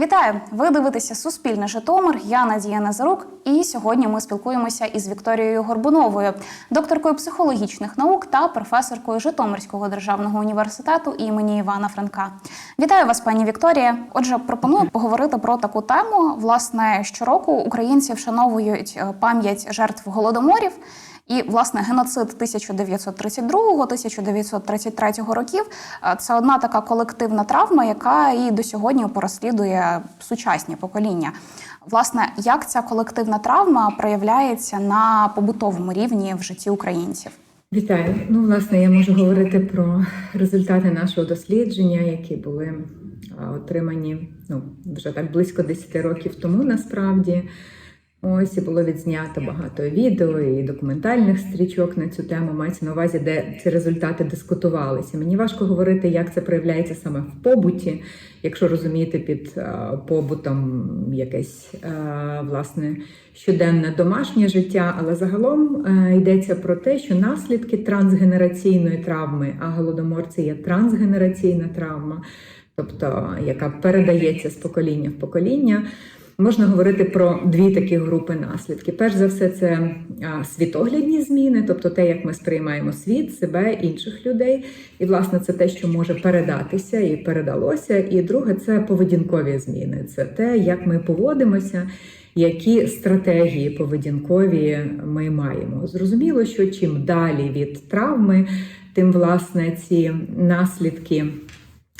Вітаю! Ви дивитеся Суспільне Житомир. Я Надія Назарук. І сьогодні ми спілкуємося із Вікторією Горбуновою, докторкою психологічних наук та професоркою Житомирського державного університету імені Івана Франка. Вітаю вас, пані Вікторія. Отже, пропоную поговорити про таку тему. Власне, щороку українці вшановують е, пам'ять жертв голодоморів. І власне геноцид 1932-1933 років е, це одна така колективна травма, яка і до сьогодні переслідує сучасні покоління. Власне, як ця колективна травма проявляється на побутовому рівні в житті українців? Вітаю. Ну, власне, я можу говорити про результати нашого дослідження, які були отримані ну, вже так близько 10 років тому, насправді. Ось і було відзнято багато відео і документальних стрічок на цю тему. Мається на увазі, де ці результати дискутувалися. Мені важко говорити, як це проявляється саме в побуті, якщо розуміти під е, побутом якесь е, власне щоденне домашнє життя. Але загалом е, йдеться про те, що наслідки трансгенераційної травми, а голодомор це є трансгенераційна травма, тобто яка передається з покоління в покоління. Можна говорити про дві такі групи наслідки. Перш за все, це світоглядні зміни, тобто те, як ми сприймаємо світ, себе, інших людей. І, власне, це те, що може передатися і передалося. І друге це поведінкові зміни. Це те, як ми поводимося, які стратегії поведінкові ми маємо. Зрозуміло, що чим далі від травми, тим власне ці наслідки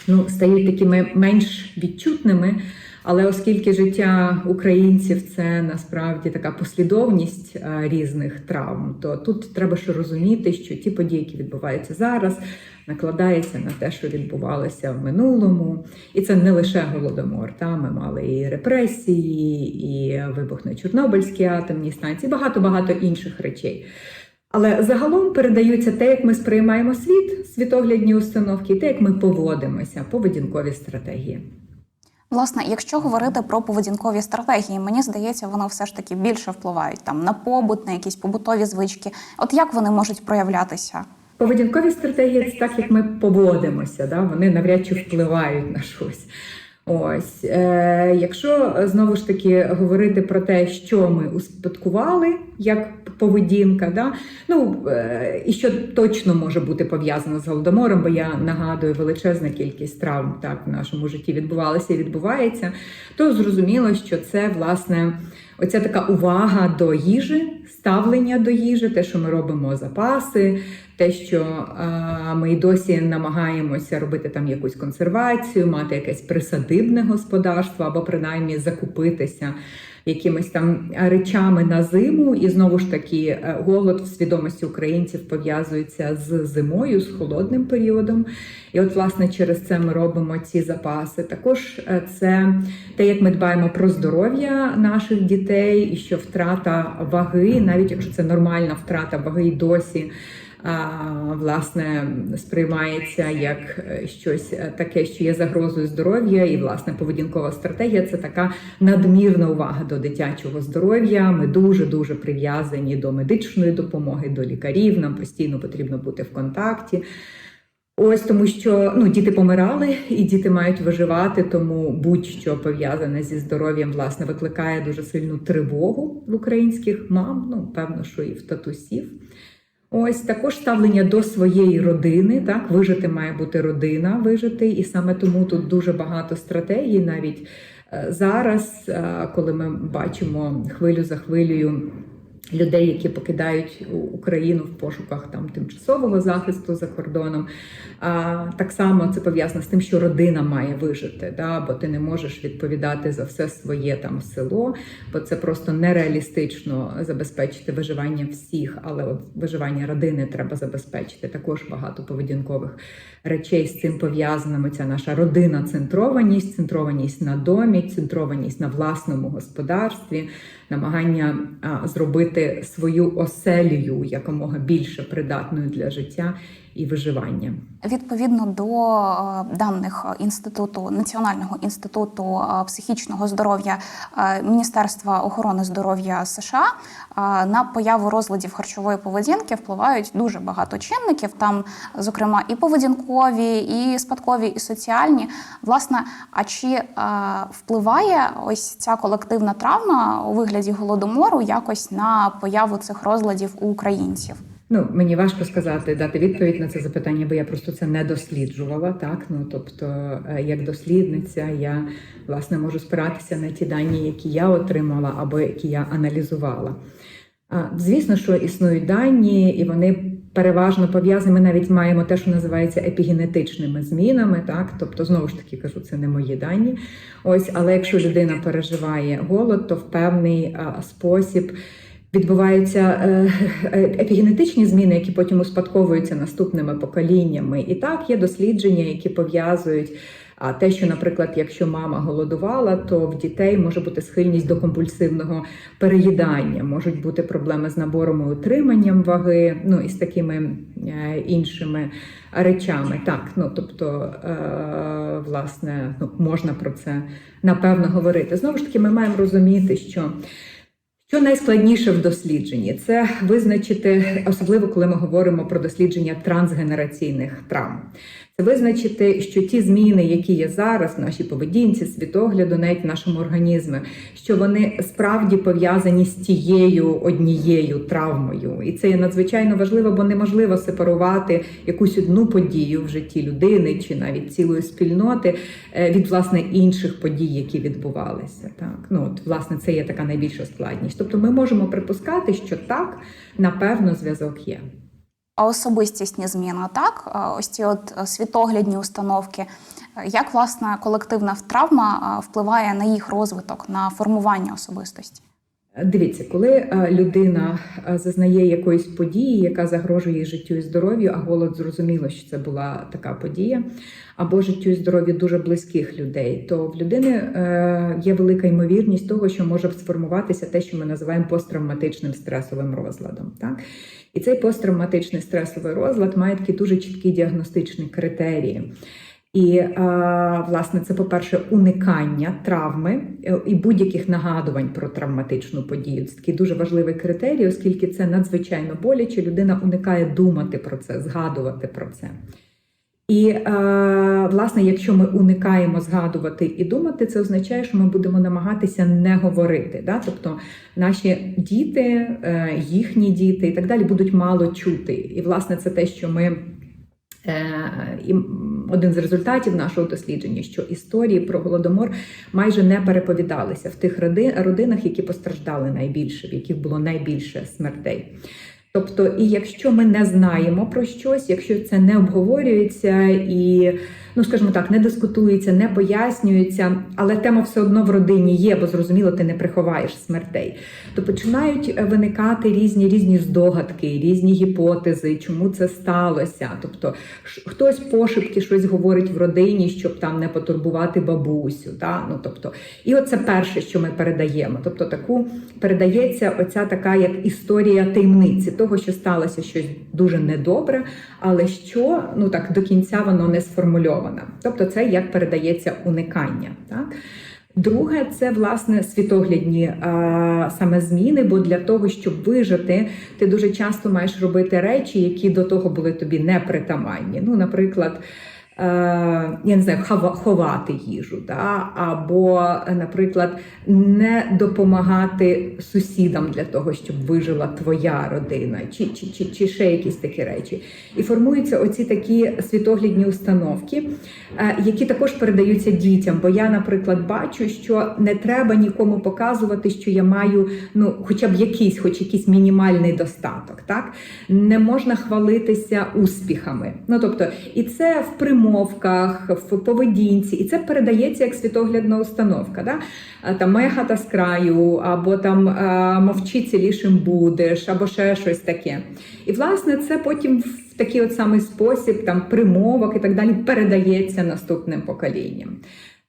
ну, стають такими менш відчутними. Але оскільки життя українців це насправді така послідовність е, різних травм, то тут треба ще розуміти, що ті події, які відбуваються зараз, накладаються на те, що відбувалося в минулому, і це не лише голодомор. Та ми мали і репресії, і вибух на Чорнобильській атомній станції, багато багато інших речей. Але загалом передаються те, як ми сприймаємо світ, світоглядні установки, і те, як ми поводимося, поведінкові стратегії. Власне, якщо говорити про поведінкові стратегії, мені здається, вони все ж таки більше впливають там на побут, на якісь побутові звички. От як вони можуть проявлятися? Поведінкові стратегії це так, як ми поводимося, да? вони навряд чи впливають на щось. Ось, е, якщо знову ж таки говорити про те, що ми успадкували як поведінка, да? ну е, і що точно може бути пов'язано з голодомором, бо я нагадую, величезна кількість травм так в нашому житті відбувалася і відбувається, то зрозуміло, що це власне оця така увага до їжі, ставлення до їжі, те, що ми робимо запаси, те, що ми й досі намагаємося робити там якусь консервацію, мати якесь присадибне господарство або принаймні закупитися якимись там речами на зиму, і знову ж таки е, голод в свідомості українців пов'язується з зимою, з холодним періодом. І от, власне, через це ми робимо ці запаси. Також е, це те, як ми дбаємо про здоров'я наших дітей, і що втрата ваги, навіть якщо це нормальна втрата ваги, й досі. Власне, сприймається як е, щось таке, що є загрозою здоров'я, і власне поведінкова стратегія це така надмірна увага до дитячого здоров'я. Ми дуже дуже прив'язані до медичної допомоги, до лікарів. Нам постійно потрібно бути в контакті. Ось тому, що ну діти помирали, і діти мають виживати, тому будь-що пов'язане зі здоров'ям власне викликає дуже сильну тривогу в українських мам. Ну певно, що і в татусів. Ось також ставлення до своєї родини. Так, вижити має бути родина, вижити, і саме тому тут дуже багато стратегій. Навіть е, зараз, е, коли ми бачимо хвилю за хвилею. Людей, які покидають Україну в пошуках там тимчасового захисту за кордоном, а так само це пов'язано з тим, що родина має вижити, да, бо ти не можеш відповідати за все своє там село, бо це просто нереалістично забезпечити виживання всіх, але от виживання родини треба забезпечити. Також багато поведінкових речей з цим пов'язаними. Ця наша родина центрованість, центрованість на домі, центрованість на власному господарстві, намагання зробити свою оселію якомога більше придатною для життя. І виживання. Відповідно до е, даних інституту Національного інституту е, психічного здоров'я е, Міністерства охорони здоров'я США на появу розладів харчової поведінки впливають дуже багато чинників. Там, зокрема, і поведінкові, і спадкові, і соціальні. Власне, а чи впливає ось ця колективна травма у вигляді голодомору якось на появу цих розладів у українців? Ну, мені важко сказати, дати відповідь на це запитання, бо я просто це не досліджувала. Так, ну тобто, е, як дослідниця, я власне можу спиратися на ті дані, які я отримала або які я аналізувала. Звісно, що існують дані, і вони переважно пов'язані. Ми навіть маємо те, що називається епігенетичними змінами. Так, тобто, знову ж таки кажу, це не мої дані. Ось, але якщо людина переживає голод, то в певний спосіб відбуваються е, е, епігенетичні зміни, які потім успадковуються наступними поколіннями. І так є дослідження, які пов'язують. А те, що, наприклад, якщо мама голодувала, то в дітей може бути схильність до компульсивного переїдання, можуть бути проблеми з набором і утриманням ваги, ну і з такими е, іншими речами. Так, ну тобто, власне, ну можна про це напевно говорити. Знову ж таки, ми маємо розуміти, що. Що найскладніше в дослідженні? Це визначити, особливо коли ми говоримо про дослідження трансгенераційних травм. Визначити, що ті зміни, які є зараз в нашій поведінці, світогляду, навіть в нашому організмі, що вони справді пов'язані з тією однією травмою. І це є надзвичайно важливо, бо неможливо сепарувати якусь одну подію в житті людини чи навіть цілої спільноти е, від власне інших подій, які відбувалися. Так, ну от власне це є така найбільша складність. Тобто, ми можемо припускати, що так, напевно, зв'язок є. Особистісні зміни, так ось ці от е, світоглядні установки. Е, Як власне колективна травма впливає на їх розвиток, на формування особистості? Дивіться, коли е, людина е, зазнає якоїсь події, яка загрожує життю і здоров'ю, а голод зрозуміло, що це була така подія, або життю і здоров'ю дуже близьких людей, то в людини е, є велика ймовірність того, що може сформуватися те, що ми називаємо посттравматичним стресовим розладом. Так? І цей посттравматичний стресовий розлад має такі дуже чіткі діагностичні критерії. І е, власне це, по-перше, уникання травми е, і будь-яких нагадувань про травматичну подію. Це такий дуже важливий критерій, оскільки це надзвичайно боляче. Людина уникає думати про це, згадувати про це. І е, власне, якщо ми уникаємо згадувати і думати, це означає, що ми будемо намагатися не говорити. Да? Тобто наші діти, їхні діти і так далі будуть мало чути. І власне це те, що ми. Один з результатів нашого дослідження, що історії про голодомор майже не переповідалися в тих роди- родинах, які постраждали найбільше, в яких було найбільше смертей. Тобто, і якщо ми не знаємо про щось, якщо це не обговорюється і, ну скажімо так, не дискутується, не пояснюється, але тема все одно в родині є, бо зрозуміло, ти не приховаєш смертей, то починають е, виникати різні різні здогадки, різні гіпотези, чому це сталося. Тобто, хтось пошепки щось говорить в родині, щоб там не потурбувати бабусю. Та? Ну, тобто, і оце перше, що ми передаємо. Тобто, таку передається оця така як історія таємниці того, що сталося щось дуже недобре, але що ну так до кінця воно не сформульовано. Тобто, це як передається уникання. Так? Друге, це власне світоглядні а, саме зміни, бо для того, щоб вижити, ти дуже часто маєш робити речі, які до того були тобі непритаманні. Ну, наприклад. Е, Я не знаю, хова- ховати їжу, да? або, наприклад, не допомагати сусідам для того, щоб вижила твоя родина, чи, чи, чи, чи ще якісь такі речі. І формуються оці такі світоглядні установки, е, які також передаються дітям. Бо я, наприклад, бачу, що не треба нікому показувати, що я маю ну, хоча б якийсь, хоч якийсь мінімальний достаток. Так? Не можна хвалитися успіхами. Ну, тобто, і це в примовках, в поведінці, і це передається як світоглядна установка. Да? А, Там моя хата з краю, або там мовчи цілішим будеш, або ще щось таке. І власне це потім в такий от самий спосіб, там примовок і так далі, передається наступним поколінням.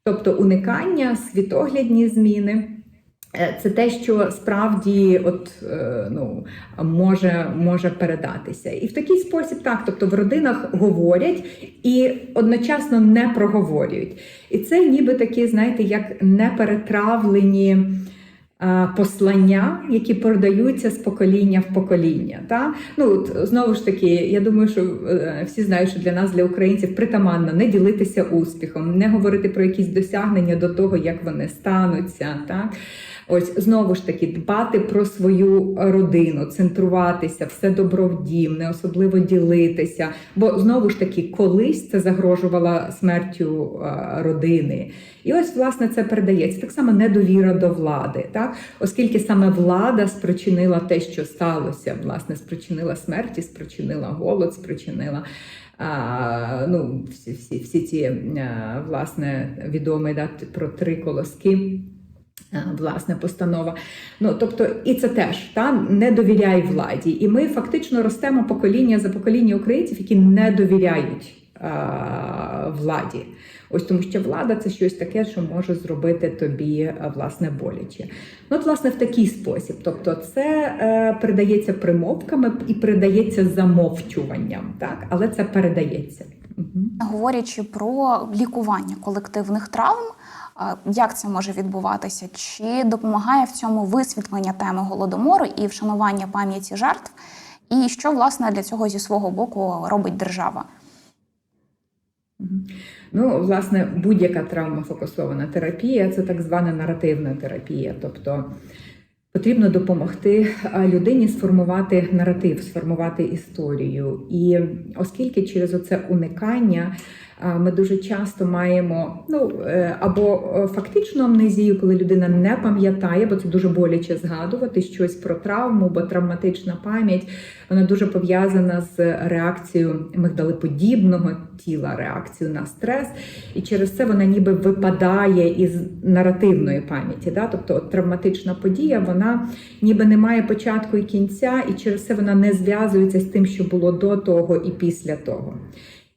Тобто уникання, світоглядні зміни. Е, Це те, що справді от, е, ну, може, може передатися. І в такий спосіб так, тобто в родинах говорять і одночасно не проговорюють. І це ніби такі, знаєте, як неперетравлені е, послання, які передаються з покоління в покоління. Та? Ну, от, знову ж таки, я думаю, що всі знають, що для нас, для українців, притаманно не ділитися успіхом, не говорити про якісь досягнення до того, як вони стануться. Так? Ось знову ж таки дбати про свою родину, центруватися, все добро в дім, не особливо ділитися. Бо знову ж таки, колись це загрожувало смертю е, родини. І ось власне це передається так само недовіра до влади, так оскільки саме влада спричинила те, що сталося, власне, спричинила смерть, і спричинила голод, спричинила. А, ну, всі, всі, всі ці а, власне відомі да, про три колоски. Е, Власне, постанова. Ну тобто, і це теж та не довіряй владі. І ми фактично ростемо покоління за покоління українців, які не довіряють е, владі. Ось тому, що влада це щось таке, що може зробити тобі е, власне боляче. Ну, от, власне, в такий спосіб. Тобто, це е, передається примовками і передається замовчуванням, так, але це передається. Угу. Говорячи про лікування колективних травм, а, як це може відбуватися? Чи допомагає в цьому висвітлення теми голодомору і вшанування пам'яті жертв? І що власне для цього зі свого боку робить держава? Ну, власне, будь-яка травмофокусована терапія це так звана наративна терапія. Тобто потрібно допомогти людині сформувати наратив, сформувати історію. І оскільки через оце уникання ми дуже часто маємо ну е, або е, фактичну амнезію, коли людина не пам'ятає, бо це дуже боляче згадувати щось про травму, бо травматична пам'ять вона дуже пов'язана з реакцією мигдалеподібного тіла, реакцією на стрес, і через це вона ніби випадає із наративної пам'яті. Да? Тобто от травматична подія, вона ніби не має початку і кінця, і через це вона не зв'язується з тим, що було до того і після того.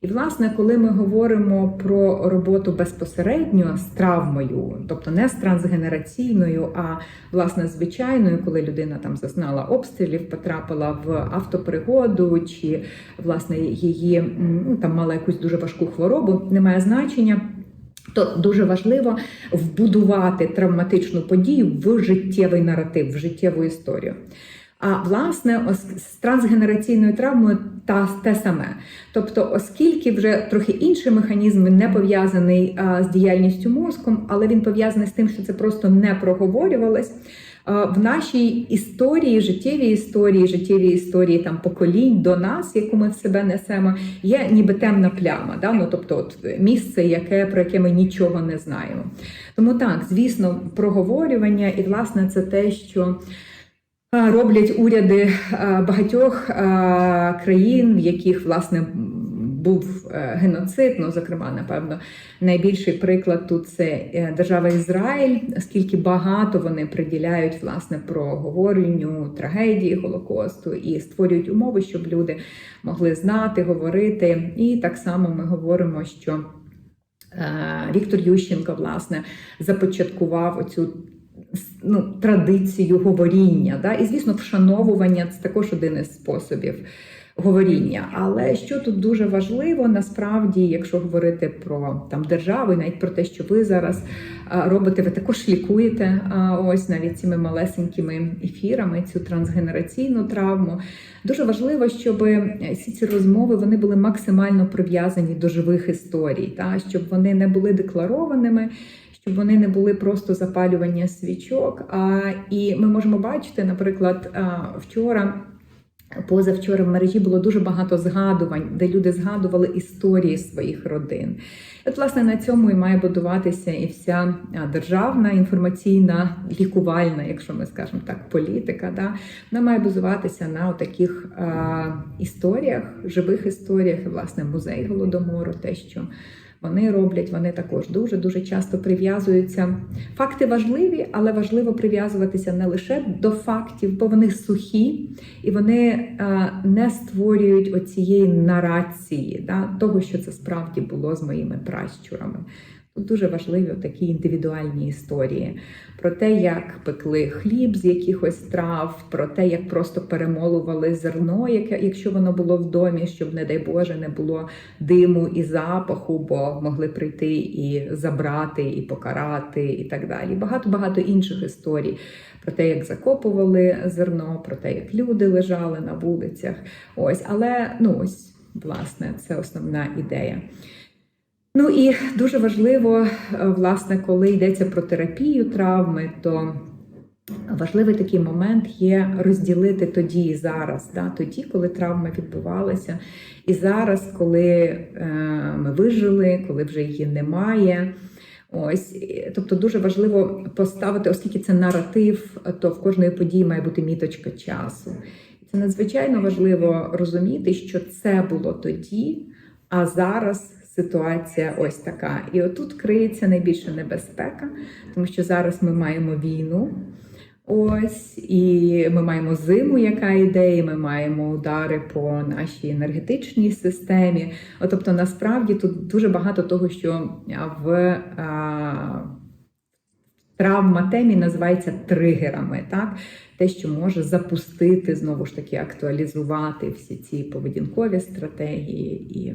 І, власне, коли ми говоримо про роботу безпосередньо з травмою, тобто не з трансгенераційною, а власне звичайною, коли людина там зазнала обстрілів, потрапила в автопригоду, чи власне її ну, там мала якусь дуже важку хворобу, немає значення. То дуже важливо вбудувати травматичну подію в життєвий наратив, в життєву історію. А власне, з трансгенераційною травмою та те саме. Тобто, оскільки вже трохи інший механізм не пов'язаний з діяльністю мозком, але він пов'язаний з тим, що це просто не проговорювалось. В нашій історії, життєвій історії, життєвій історії там поколінь до нас, яку ми в себе несемо, є ніби темна пляма. Да? Ну, тобто, от місце, яке про яке ми нічого не знаємо. Тому так, звісно, проговорювання, і власне це те, що. Роблять уряди е, багатьох е, країн, в яких власне був е, геноцид. Ну, зокрема, напевно, найбільший приклад тут це держава Ізраїль, оскільки багато вони приділяють власне проговоренню трагедії Голокосту і створюють умови, щоб люди могли знати, говорити. І так само ми говоримо, що Віктор Ющенко власне започаткував оцю ну, традицію говоріння. Да? І, звісно, вшановування це також один із способів говоріння. Але що тут дуже важливо, насправді, якщо говорити про там державу, і навіть про те, що ви зараз робите, ви також лікуєте ось навіть цими малесенькими ефірами цю трансгенераційну травму. Дуже важливо, щоб всі ці розмови вони були максимально прив'язані до живих історій, та щоб вони не були декларованими щоб вони не були просто запалювання свічок. А, І ми можемо бачити, наприклад, вчора. Позавчора в мережі було дуже багато згадувань, де люди згадували історії своїх родин. От, власне, на цьому і має будуватися і вся державна інформаційна лікувальна, якщо ми скажемо так, політика. Да? Вона має базуватися на таких історіях, живих історіях, і власне музей голодомору, те, що вони роблять, вони також дуже дуже часто прив'язуються. Факти важливі, але важливо прив'язуватися не лише до фактів, бо вони сухі і вони е, не створюють оцієї нарації, да, того, що це справді було з моїми пращурами. Тут дуже важливі такі індивідуальні історії про те, як пекли хліб з якихось трав, про те, як просто перемолували зерно, яке, якщо воно було в домі, щоб, не дай Боже, не було диму і запаху, бо могли прийти і забрати, і покарати, і так далі. Багато багато інших історій про те, як закопували зерно, про те, як люди лежали на вулицях. Ось, але ну ось власне це основна ідея. Ну і дуже важливо, е, власне, коли йдеться про терапію травми, то важливий такий момент є розділити тоді і зараз, да? тоді, коли травма відбувалася, і зараз, коли е, ми вижили, коли вже її немає. Ось, тобто дуже важливо поставити, оскільки це наратив, то в кожної події має бути міточка часу. Це надзвичайно важливо розуміти, що це було тоді, а зараз ситуація ось така. І отут криється найбільша небезпека, тому що зараз ми маємо війну. Ось, і ми маємо зиму, яка йде, і ми маємо удари по нашій енергетичній системі. От, тобто, насправді тут дуже багато того, що в а, травматемі називається тригерами, так? Те, що може запустити, знову ж таки, актуалізувати всі ці поведінкові стратегії і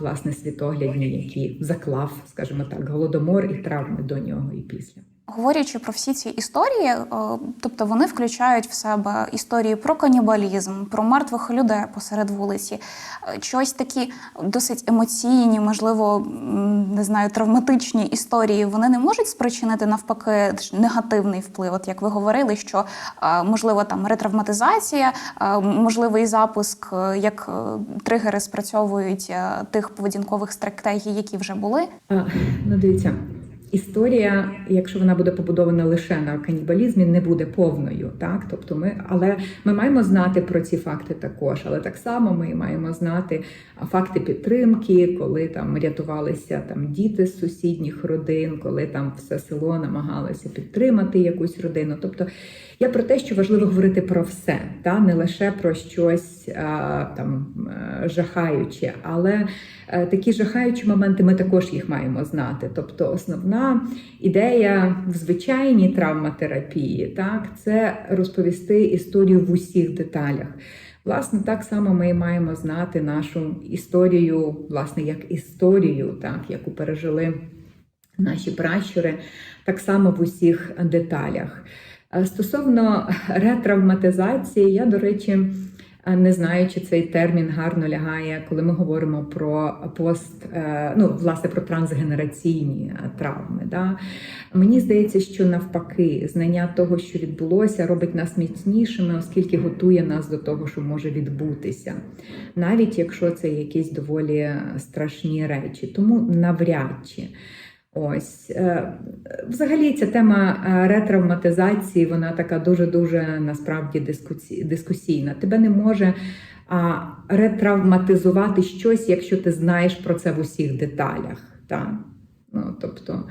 власне світоглядні, які заклав, скажімо так, голодомор і травми до нього і після. Говорячи про всі ці історії, е, тобто вони включають в себе історії про канібалізм, про мертвих людей посеред вулиці, е, щось такі досить емоційні, можливо, не знаю, травматичні історії. Вони не можуть спричинити навпаки негативний вплив. От як ви говорили, що е, можливо там ретравматизація, е, можливий запуск, е, як е, тригери спрацьовують е, тих поведінкових стратегій, які вже були. Ну, дивіться, історія, якщо вона буде побудована лише на канібалізмі, не буде повною. Так? Тобто ми, але ми маємо знати про ці факти також. Але так само ми маємо знати факти підтримки, коли там рятувалися там діти з сусідніх родин, коли там все село намагалося підтримати якусь родину. Тобто я про те, що важливо говорити про все, та не лише про щось а, там е, жахаюче, але е, такі жахаючі моменти ми також їх маємо знати. Тобто, основна ідея в звичайній травматерапії, так, це розповісти історію в усіх деталях. Власне, так само ми маємо знати нашу історію, власне, як історію, так, яку пережили наші пращури, так само в усіх деталях. Е, Стосовно ретравматизації, я, до речі, е, не знаю, чи цей термін гарно лягає, коли ми говоримо про пост, е, ну, власне, про трансгенераційні травми. Да? Мені здається, що навпаки, знання того, що відбулося, робить нас міцнішими, оскільки готує нас до того, що може відбутися, навіть якщо це якісь доволі страшні речі. Тому навряд чи. Ось Е, взагалі ця тема е, ретравматизації, вона така дуже дуже насправді дискусійна. Тебе не може ретравматизувати щось, якщо ти знаєш про це в усіх деталях. Так? Ну, тобто,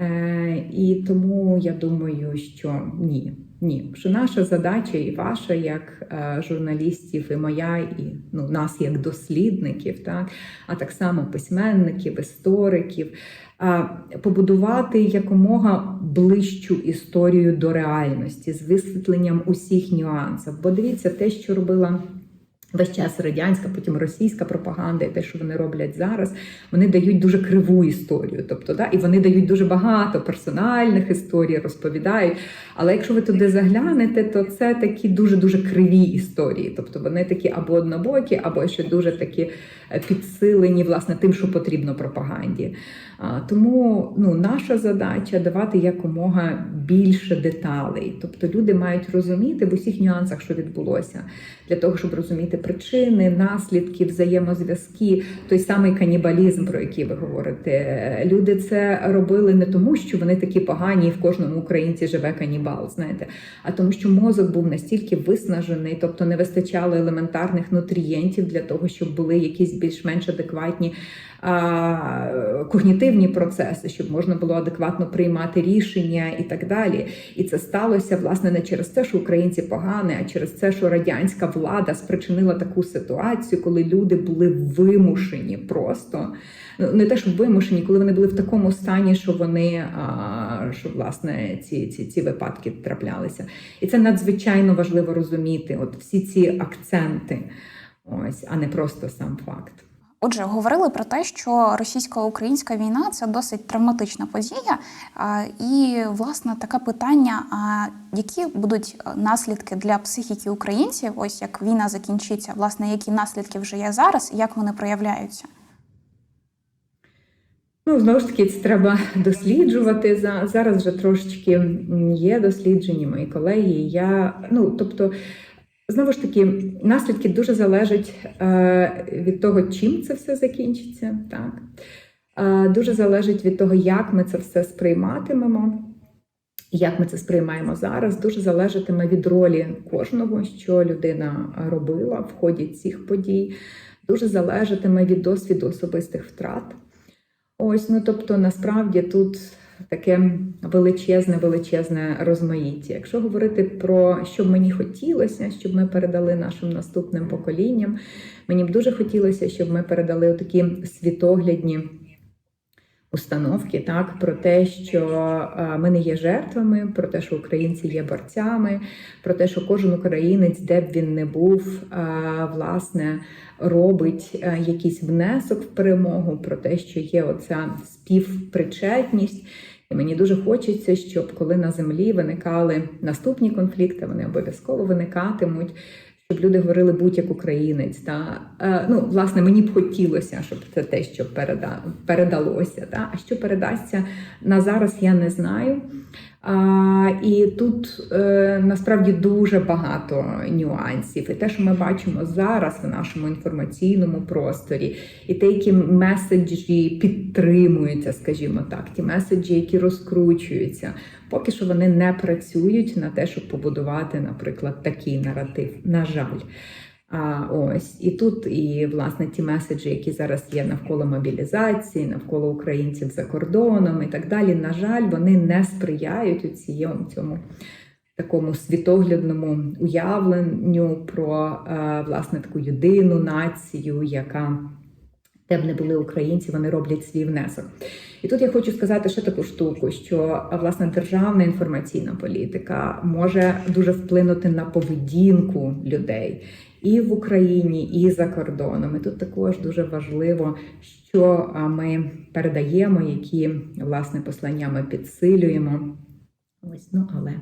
е, і тому я думаю, що ні. Ні, що наша задача і ваша як е, журналістів, і моя, і ну, нас як дослідників, так, а так само письменників, істориків, побудувати якомога ближчу історію до реальності з висвітленням усіх нюансів. Бо дивіться, те, що робила. Весь час радянська, потім російська пропаганда, і те, що вони роблять зараз, вони дають дуже криву історію. Тобто, да, і вони дають дуже багато персональних історій, розповідають. Але якщо ви туди заглянете, то це такі дуже дуже криві історії. Тобто вони такі або однобокі, або ще дуже такі е, підсилені власне тим, що потрібно пропаганді. Тому ну, наша задача давати якомога більше деталей. Тобто люди мають розуміти в усіх нюансах, що відбулося, для того, щоб розуміти причини, наслідки, взаємозв'язки, той самий канібалізм, про який ви говорите. Люди це робили не тому, що вони такі погані, і в кожному українці живе канібал, знаєте, а тому, що мозок був настільки виснажений, тобто не вистачало елементарних нутрієнтів для того, щоб були якісь більш-менш адекватні когнітивні процеси, щоб можна було адекватно приймати рішення і так далі. І це сталося власне не через те, що українці погані, а через те, що радянська влада спричинила таку ситуацію, коли люди були вимушені просто. Ну, не те, щоб вимушені, коли вони були в такому стані, що вони що власне ці, ці, ці випадки траплялися. І це надзвичайно важливо розуміти. От всі ці акценти, ось, а не просто сам факт. Отже, говорили про те, що російсько-українська війна це досить травматична подія. І власне таке питання: а які будуть е, наслідки для психіки українців? Ось як війна закінчиться, власне, які наслідки вже є зараз, і як вони проявляються? Ну, знову ж таки, це треба досліджувати. За- Зараз вже трошечки є дослідження, мої колеги. Я, ну, тобто, знову ж таки, наслідки дуже залежать е, від того, чим це все закінчиться. Так? Е, дуже залежить від того, як ми це все сприйматимемо. Як ми це сприймаємо зараз, дуже залежатиме від ролі кожного, що людина робила в ході цих подій, дуже залежатиме від досвіду особистих втрат. Ось, ну тобто, насправді тут таке величезне, величезне розмаїття. Якщо говорити про що б мені хотілося, щоб ми передали нашим наступним поколінням, мені б дуже хотілося, щоб ми передали такі світоглядні. Установки так про те, що ми не є жертвами, про те, що українці є борцями, про те, що кожен українець, де б він не був, власне робить е, якийсь внесок в перемогу, про те, що є оця співпричетність. І мені дуже хочеться, щоб коли на землі виникали наступні конфлікти, вони обов'язково виникатимуть. Щоб люди говорили будь-як українець, та е, ну власне мені б хотілося, щоб це те, що переда, передалося. Та а що передасться на зараз, я не знаю. А, і тут е, насправді дуже багато нюансів. І те, що ми бачимо зараз в нашому інформаційному просторі, і те, які меседжі підтримуються, скажімо так, ті меседжі, які розкручуються, поки що вони не працюють на те, щоб побудувати, наприклад, такий наратив. На жаль. А ось і тут, і власне ті меседжі, які зараз є навколо мобілізації, навколо українців за кордоном і так далі. На жаль, вони не сприяють у цьому, цьому такому світоглядному уявленню про е, власне таку єдину націю, яка де б не були українці, вони роблять свій внесок. І тут я хочу сказати ще таку штуку, що власне державна інформаційна політика може дуже вплинути на поведінку людей і в Україні, і за кордоном. І тут також дуже важливо, що ми передаємо, які власне послання ми підсилюємо. Ось, ну але.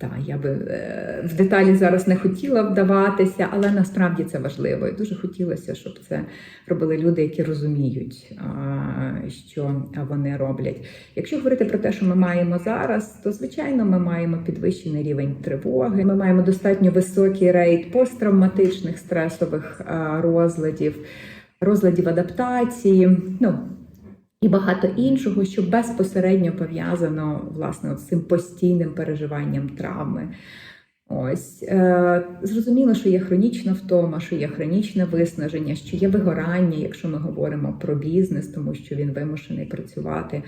Так, я би е, в деталі зараз не хотіла вдаватися, але насправді це важливо. І дуже хотілося, щоб це робили люди, які розуміють, що вони роблять. Якщо говорити про те, що ми маємо зараз, то звичайно ми маємо підвищений рівень тривоги. Ми маємо достатньо високий рейд посттравматичних стресових розладів, розладів адаптації. Ну, і багато іншого, що безпосередньо пов'язано власне з цим постійним переживанням травми. Ось е, зрозуміло, що є хронічна втома, що є хронічне виснаження, що є вигорання, якщо ми говоримо про бізнес, тому що він вимушений працювати.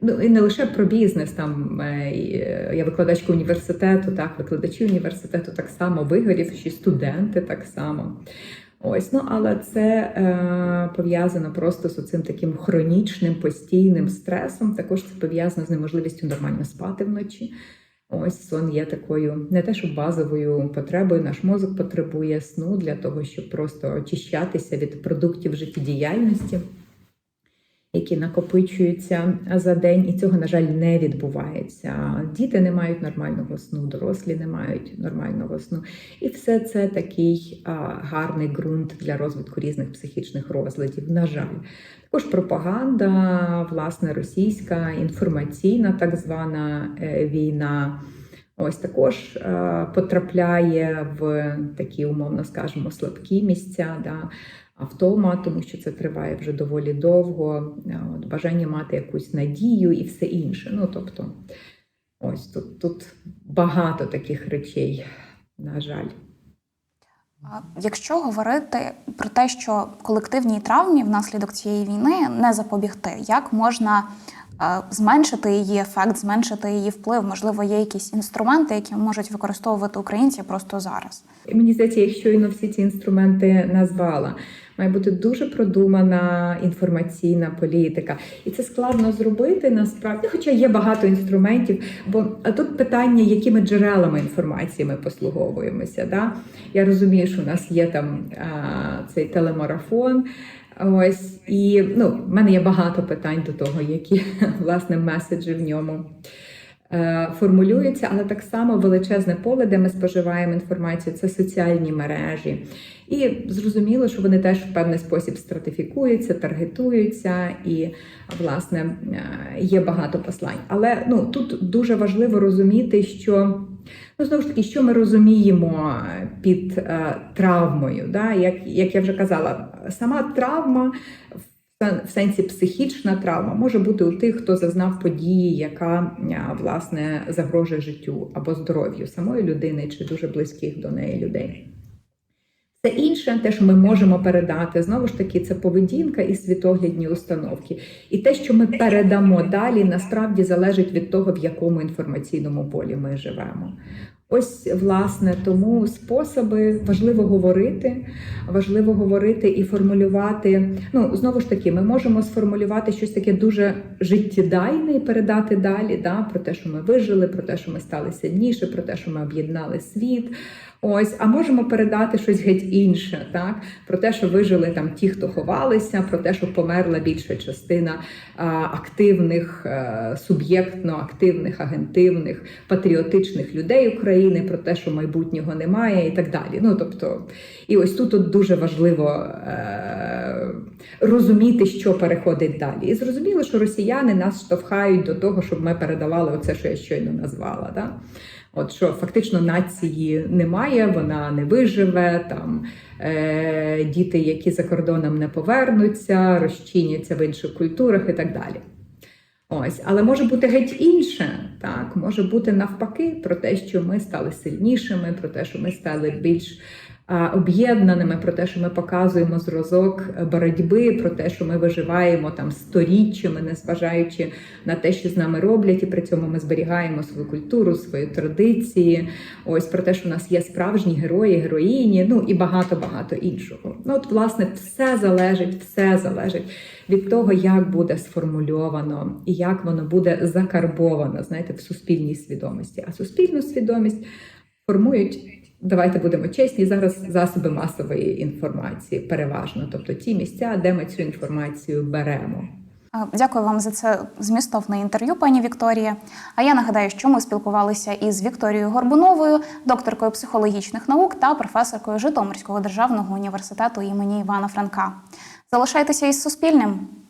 Ну і не лише про бізнес. Там е, е, я викладачка університету, так викладачі університету так само вигорівші, студенти так само. Ось, ну але це е, пов'язано просто з цим таким хронічним постійним стресом. Також це пов'язано з неможливістю нормально спати вночі. Ось сон є такою не те, що базовою потребою. Наш мозок потребує сну для того, щоб просто очищатися від продуктів життєдіяльності, які накопичуються за день, і цього, на жаль, не відбувається. Діти не мають нормального сну, дорослі не мають нормального сну. І все це такий а, гарний ґрунт для розвитку різних психічних розладів. На жаль, також пропаганда, власне, російська інформаційна, так звана е, війна. Ось також е, потрапляє в такі, умовно скажемо, слабкі місця. Да? А втома, тому що це триває вже доволі довго, е, от, бажання мати якусь надію і все інше. Ну, тобто, ось тут, тут багато таких речей, на жаль. Якщо говорити про те, що колективній травмі внаслідок цієї війни не запобігти, як можна зменшити її ефект, зменшити її вплив? Можливо, є якісь інструменти, які можуть використовувати українці просто зараз. І мені здається, я щойно всі ці інструменти назвала. Має бути дуже продумана інформаційна політика, і це складно зробити насправді. Хоча є багато інструментів. Бо а тут питання, якими джерелами інформації ми послуговуємося. Да? Я розумію, що у нас є там а, цей телемарафон. Ось. І ну, в мене є багато питань до того, які власне меседжі в ньому е, формулюються, але так само величезне поле, де ми споживаємо інформацію, це соціальні мережі. І зрозуміло, що вони теж в певний спосіб стратифікуються, таргетуються, і власне е, є багато послань. Але ну тут дуже важливо розуміти, що ну знову ж таки, що ми розуміємо під е, травмою. Да? Як, як я вже казала, сама травма. В сенсі психічна травма може бути у тих, хто зазнав події, яка власне загрожує життю або здоров'ю самої людини чи дуже близьких до неї людей. Це інше, те, що ми можемо передати, знову ж таки, це поведінка і світоглядні установки. І те, що ми передамо далі, насправді залежить від того, в якому інформаційному полі ми живемо. Ось, власне, тому способи важливо говорити, важливо говорити і формулювати. Ну, знову ж таки, ми можемо сформулювати щось таке дуже життєдайне і передати далі, да, про те, що ми вижили, про те, що ми стали сильніше, про те, що ми об'єднали світ. Ось, а можемо передати щось геть інше, так про те, що вижили там ті, хто ховалися, про те, що померла більша частина а, активних, а, суб'єктно активних, агентивних, патріотичних людей України, про те, що майбутнього немає, і так далі. Ну тобто, і ось тут от дуже важливо е- розуміти, що переходить далі. І зрозуміло, що росіяни нас штовхають до того, щоб ми передавали оце, що я щойно назвала. Да? От що фактично нації немає, вона не виживе. Там е, діти, які за кордоном не повернуться, розчиняться в інших культурах і так далі. Ось, але може бути геть інше, так може бути навпаки про те, що ми стали сильнішими, про те, що ми стали більш об'єднаними, про те, що ми показуємо зразок боротьби, про те, що ми виживаємо там сторіччями, незважаючи на те, що з нами роблять, і при цьому ми зберігаємо свою культуру, свої традиції. Ось про те, що в нас є справжні герої, героїні, ну і багато багато іншого. Ну от, власне, все залежить, все залежить від того, як буде сформульовано і як воно буде закарбовано, знаєте, в суспільній свідомості. А суспільну свідомість формують. Давайте будемо чесні зараз засоби масової інформації переважно, тобто ті місця, де ми цю інформацію беремо. Дякую вам за це змістовне інтерв'ю, пані Вікторія. А я нагадаю, що ми спілкувалися із Вікторією Горбуновою, докторкою психологічних наук та професоркою Житомирського державного університету імені Івана Франка. Залишайтеся із Суспільним.